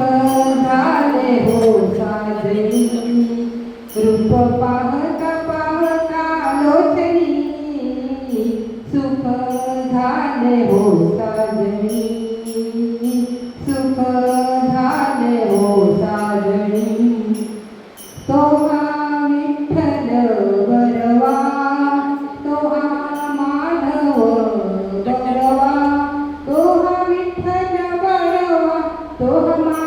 झाले हो साजरी रूप पाहता पाहता लोचनी सुख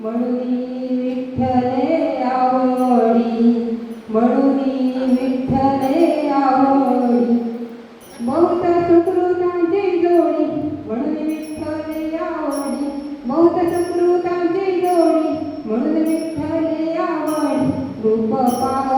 म्हणून विठ्ठले आवडी म्हणून विठ्ठले आवडी. बहुत सुकृतांची जोडी म्हणून विठ्ठले आवडी. बहुत सुकृतांची जोडी रूप पाव